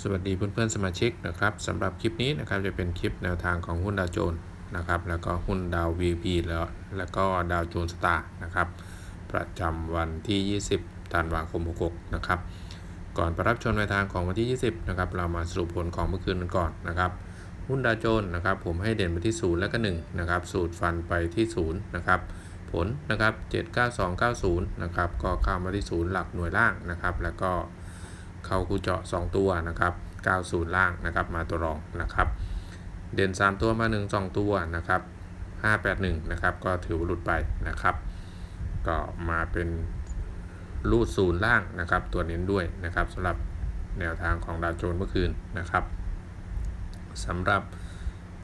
สวัสดีเพื่อนๆสมาชิกนะครับสำหรับคลิปนี้นะครับจะเป็นคลิปแนวทางของหุ้นดาวโจนส์นะครับแล้วก็หุ้นดาว VP แล้วแล้วก็ดาวโจนสตาร์นะครับประจำวันที่ 20ธันวาคม66นะครับก่อนไปรับชมแนวทางของวันที่ 20นะครับเรามาสรุปผลของเมื่อคืนกันก่อนนะครับหุ้นดาวโจนส์นะครับผมให้เด่นไปที่ 0 และก็1นะครับสูตรฟันไปที่0นะครับผลนะครับ79290นะครับก็เข้ามาที่ 0 หลักหน่วยล่างนะครับแล้วก็ เข้าคูเจาะ 2 ตัวนะครับ90 ล่างนะครับมาตัวรองนะครับ เด่น 3 ตัวมา 1 2 ตัวนะครับ581นะครับก็ถือว่าหลุดไปนะครับ ก็มาเป็นรูดศูนย์ล่างนะครับตัวเน้นด้วยนะครับสำหรับแนวทางของดาวโจนส์เมื่อคืนนะครับสำหรับ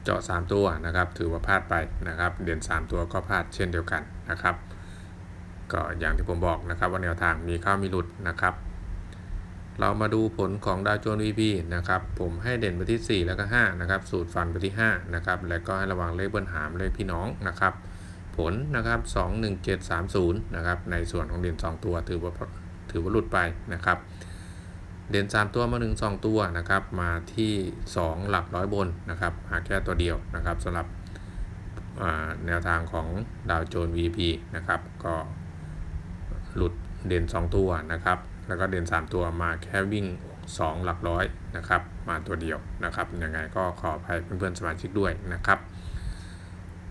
เจาะ 3 ตัวนะครับ ถือว่าพลาดไปนะครับ เด่น 3 ตัวก็พลาดเช่นเดียวกันนะครับ ก็อย่างที่ผมบอกนะครับว่าแนวทางมีเข้ามีหลุดนะครับ เรามาดูผลของดาวโจนส์ VP นะครับ ผมให้เด่นไปที่ 4 แล้วก็ 5 นะครับ สูตรฟันไปที่ 5 นะครับ แล้วก็ให้ระวังเลขเบิ้ลหามเลขพี่น้องนะครับ ผลนะครับ 21730 นะครับ ในส่วนของเด่น 2 ตัวถือว่าถือว่าหลุดไปนะครับ เด่น 3 ตัวมา1 2 ตัวนะครับ มาที่ 2 หลักร้อยบนนะครับ หาแค่ตัวเดียวนะครับสำหรับแนวทางของดาวโจนส์ VP นะครับ ก็หลุดเด่น 2 ตัวนะครับ แล้วก็เด่น3 ตัวมาแค่วิ่ง 2 หลักร้อยนะครับมาตัวเดียวนะครับยังไงก็ขออภัยเพื่อนๆสมาชิกด้วยนะครับ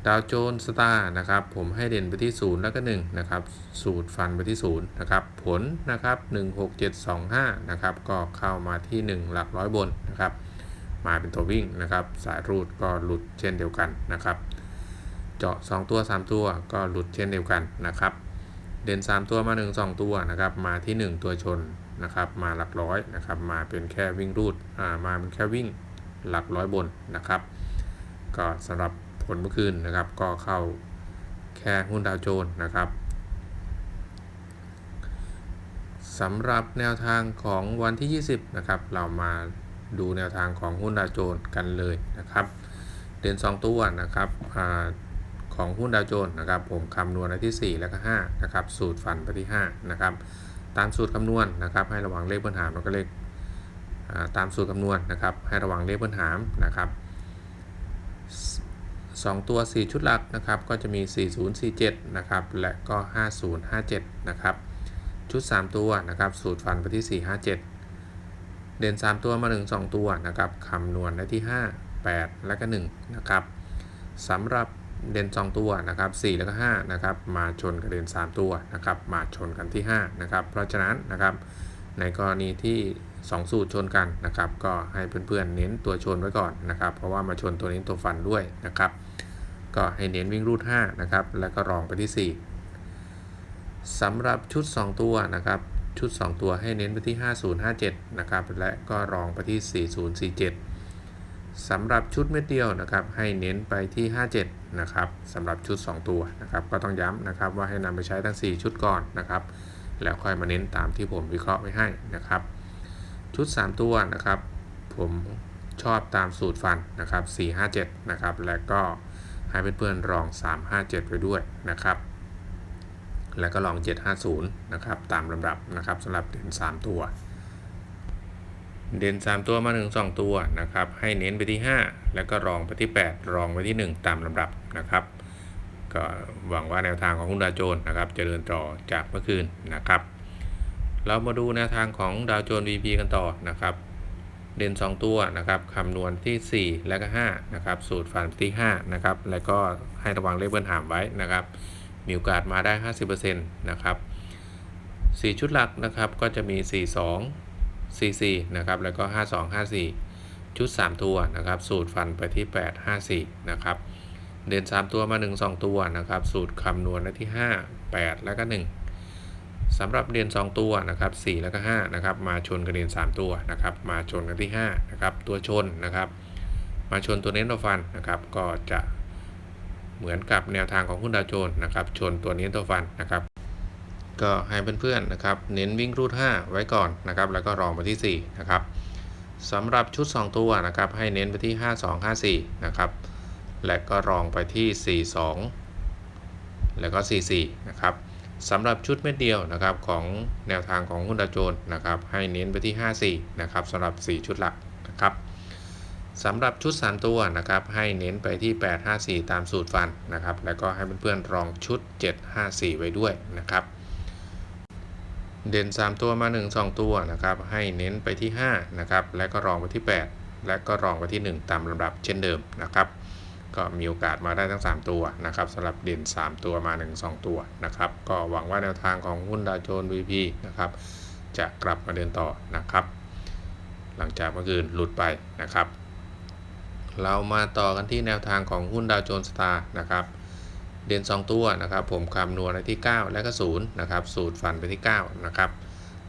ดาวโจนสตาร์นะครับผมให้เด่นไปที่ 0 แล้วก็1นะครับสูตรฟันไปที่0นะครับผลนะครับ 16725นะครับก็เข้ามาที่ 1 หลักร้อยบนนะครับมาเป็นตัววิ่งนะครับสายรูดก็หลุดเช่นเดียวกันนะครับ เจาะ 2 ตัว 3 ตัวก็หลุดเช่นเดียวกันนะครับ เด่น 3 ตัวมา 1 2 ตัวนะครับมาที่ 1 ตัวชนนะครับมาหลักร้อยนะครับมาเป็นแค่วิ่งรูดอ่ามาเป็นแค่วิ่งหลักร้อยบนนะครับก็สำหรับผลเมื่อคืนนะครับก็เข้าแค่หุ้นดาวโจนส์นะครับสำหรับแนวทางของวันที่ 20นะครับเรามาดูแนวทางของหุ้นดาวโจนส์กันเลยนะครับ เด่น 2 ตัวนะครับอ่า ของหุ้นดาวโจนส์นะครับ ผมคำนวณในที่ 4 แล้วก็5นะครับ สูตรฟันไปที่5นะครับ ตามสูตรคำนวณนะครับ ให้ระวังเลขเบิ้ลหามแล้วก็เลขตามสูตรคำนวณนะครับ ให้ระวังเลขเบิ้ลหามนะครับ2 ตัว 4 ชุดหลักนะครับ ก็จะมี 4047 นะครับ และก็ 5057 นะครับ ชุด 3 ตัวนะครับ สูตรฟันไปที่ 457 เด่น 3 ตัวมา1 2ตัวนะครับ คำนวณได้ที่ 5 8 และก็ 1 นะครับสำหรับ เด่น2ตัวนะครับ4แล้วก็5นะครับมาชนกับเด่น3ตัวนะครับมาชนกันที่5นะครับเพราะฉะนั้นนะครับในกรณีที่ 2 สูตรชนกันนะครับก็ให้เพื่อนๆเน้นตัวชนไว้ก่อนนะครับเพราะว่ามาชนตัวนี้ตัวฟันด้วยนะครับก็ให้เน้นวิ่งรูด5นะครับแล้วก็รองไปที่ 4สำหรับชุด 2 ตัวนะครับชุด 2 ตัวให้เน้นไปที่ 5057นะครับและก็รองไปที่ 4047 สำหรับชุดเม็ดเดียวนะครับ ให้เน้นไปที่ 57 นะครับสำหรับชุด 2 ตัวนะครับ ก็ต้องย้ำนะครับว่าให้นำไปใช้ทั้ง 4 ชุดก่อนนะครับ แล้วค่อยมาเน้นตามที่ผมวิเคราะห์ไว้ให้นะครับ ชุด 3 ตัวนะครับ ผมชอบตามสูตรฟันนะครับ 457 นะครับ และก็ให้เพื่อนๆลอง 357ไว้ด้วยนะครับ แล้วก็ลอง 750 นะครับ ตามลำดับนะครับสำหรับเด่น3 ตัว เด่น 3 ตัวมาถึง2ตัวนะครับ ให้เน้นไปที่ 5 แล้วก็รองไปที่ 8 รองไปที่ 1 ตามลำดับนะครับ ก็หวังว่าแนวทางของคุณดาวโจนส์นะครับจะเดินต่อจากเมื่อคืนนะครับ เรามาดูแนวทางของดาวโจนส์ VP กันต่อนะครับ เด่น 2 ตัวนะครับคำนวณที่ 4 และก็5นะครับ สูตรฟันที่5นะครับ แล้วก็ให้ระวังเลขเบิ้ลหามไว้นะครับ มีโอกาสมาได้ 50%นะครับ4ชุดหลักนะครับก็จะมี 42 44นะครับแล้วก็ 52 54 ชุด 3 ตัวนะครับสูตรฟันไปที่ 8 54นะครับเด่น3 ตัวมา 1 2 ตัวนะครับสูตรคำนวณได้ที่ 5 8 แล้วก็ 1สำหรับเด่น2 ตัวนะครับ4แล้วก็5นะครับมาชนกับเด่น3 ตัวนะครับมาชนกันที่5นะครับตัวชนนะครับมาชนตัวเน้นตัวฟันนะครับก็จะเหมือนกับแนวทางของหุ้นดาวโจนส์นะครับชนตัวเน้นตัวฟันนะครับ ก็ให้เพื่อนๆนะครับ เน้นวิ่งรูด 5 ไว้ก่อนนะครับ แล้วก็รองไปที่ 4 นะครับสำหรับชุด 2 ตัวนะครับ ให้เน้นไปที่ 5254 นะครับ และก็รองไปที่ 42 แล้วก็ 44 นะครับสำหรับชุดเม็ดเดียวนะครับของแนวทางของหุ้นดาวโจนนะครับ ให้เน้นไปที่ 54 นะครับสำหรับ 4 ชุดหลักนะครับสำหรับชุด 3 ตัวนะครับ ให้เน้นไปที่ 854 ตามสูตรฟันนะครับ แล้วก็ให้เพื่อนๆลองชุด 754 ไว้ด้วยนะครับ เด่น 3 ตัวมา 1 2 ตัวนะครับ ให้เน้นไปที่5นะครับ และก็รองไปที่ 8 และก็รองไปที่ 1 ตามลำดับเช่นเดิมนะครับ ก็มีโอกาสมาได้ทั้ง 3 ตัวนะครับสำหรับเด่น 3 ตัวมา 1 2 ตัวนะครับ ก็หวังว่าแนวทางของหุ้นดาวโจนส์ VP นะครับ จะกลับมาเดินต่อนะครับ หลังจากเมื่อคืนหลุดไปนะครับ เรามาต่อกันที่แนวทางของหุ้นดาวโจนส์สตาร์นะครับ เด่น2 ตัวนะครับ ผมคำนวณไว้ที่ 9 และก็0นะครับ สูตรฟันไปที่ 9 นะครับ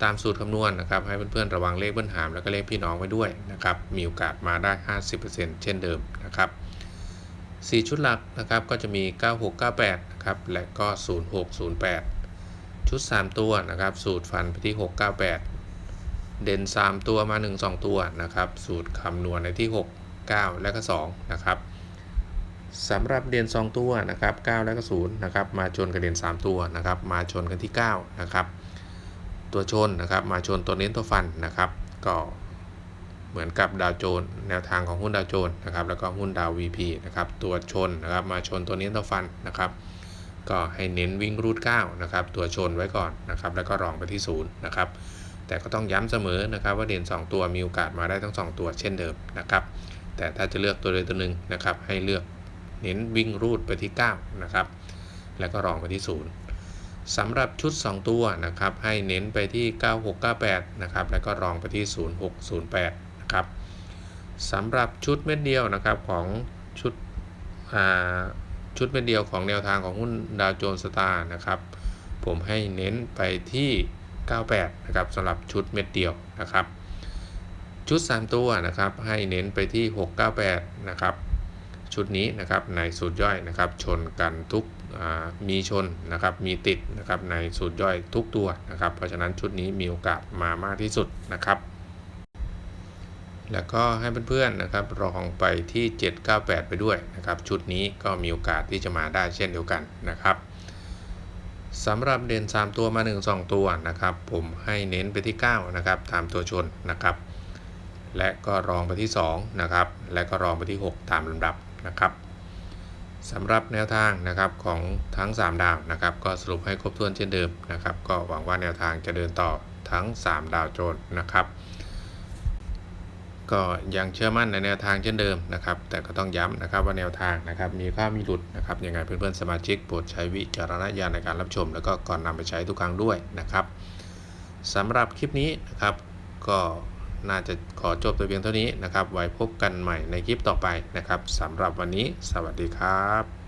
ตามสูตรคำนวณนะครับ ให้เพื่อนๆระวังเลขเบิ้ลหามแล้วก็เลขพี่น้องไว้ด้วยนะครับ มีโอกาสมาได้ 50%เช่นเดิมนะครับ4 ชุดหลักนะครับก็จะมี 9698นะครับและก็ 0608 ชุด 3 ตัวนะครับ สูตรฟันไปที่ 698 เด่น 3 ตัวมา 1 2 ตัวนะครับ สูตรคำนวณในที่ 6 9 และก็2นะครับ สำหรับเด่น2 ตัวนะครับ9และก็0นะครับมาชนกับเด่น3 ตัวนะครับมาชนกันที่9นะครับตัวชนนะครับมาชนตัวเน้นตัวฟันนะครับก็เหมือนกับดาวโจนแนวทางของหุ้นดาวโจนนะครับแล้วก็หุ้นดาว VP นะครับตัวชนนะครับมาชนตัวเน้นตัวฟันนะครับก็ให้เน้นวิ่งรูด9นะครับตัวชนไว้ก่อนนะครับแล้วก็รองไปที่0นะครับแต่ก็ต้องย้ำเสมอนะครับว่าเด่น 2 ตัวมีโอกาสมาได้ทั้ง 2 ตัวเช่นเดิมนะครับแต่ถ้าจะเลือกตัวใดตัวหนึ่งนะครับให้เลือก เน้นวิ่งรูดไปที่9นะครับแล้วก็รองไปที่ 0สำหรับชุด 2 ตัวนะครับให้เน้นไปที่ 9698นะครับแล้วก็รองไปที่ 0608นะครับสำหรับชุดเม็ดเดียวนะครับของชุดชุดเม็ดเดียวของแนวทางของหุ้นดาวโจนส์สตาร์นะครับผมให้เน้นไปที่ 98นะครับสำหรับชุดเม็ดเดียวนะครับชุด 3 ตัวนะครับให้เน้นไปที่ 698นะครับ ชุดนี้นะครับในสูตรย่อยนะครับชนกันทุกมีชนนะครับมีติดนะครับในสูตรย่อยทุกตัวนะครับ เพราะฉะนั้นชุดนี้มีโอกาสมามากที่สุดนะครับ แล้วก็ให้เพื่อนๆนะครับรองไปที่ 798 ไปด้วยนะครับ ชุดนี้ก็มีโอกาสที่จะมาได้เช่นเดียวกันนะครับสำหรับเด่น3 ตัวมา 1 2 ตัวนะครับ ผมให้เน้นไปที่ 9 นะครับตามตัวชนนะครับ และก็รองไปที่ 2 นะครับ และก็รองไปที่ 6 ตามลำดับ นะครับสำหรับแนวทางนะครับของทั้ง 3 ดาวนะครับ ก็สรุปให้ครบถ้วนเช่นเดิมนะครับ ก็หวังว่าแนวทางจะเดินต่อทั้ง 3 ดาวโจนส์นะครับ ก็ยังเชื่อมั่นในแนวทางเช่นเดิมนะครับ แต่ก็ต้องย้ำนะครับว่าแนวทางนะครับมีข้ามีหลุดนะครับยังไงเพื่อนๆสมาชิกโปรดใช้วิจารณญาณในการรับชม แล้วก็ก่อนนำไปใช้ทุกครั้งด้วยนะครับสำหรับคลิปนี้นะครับก็ น่าจะขอจบแต่เพียงเท่านี้นะครับ ไว้พบกันใหม่ในคลิปต่อไปนะครับสำหรับวันนี้ สวัสดีครับ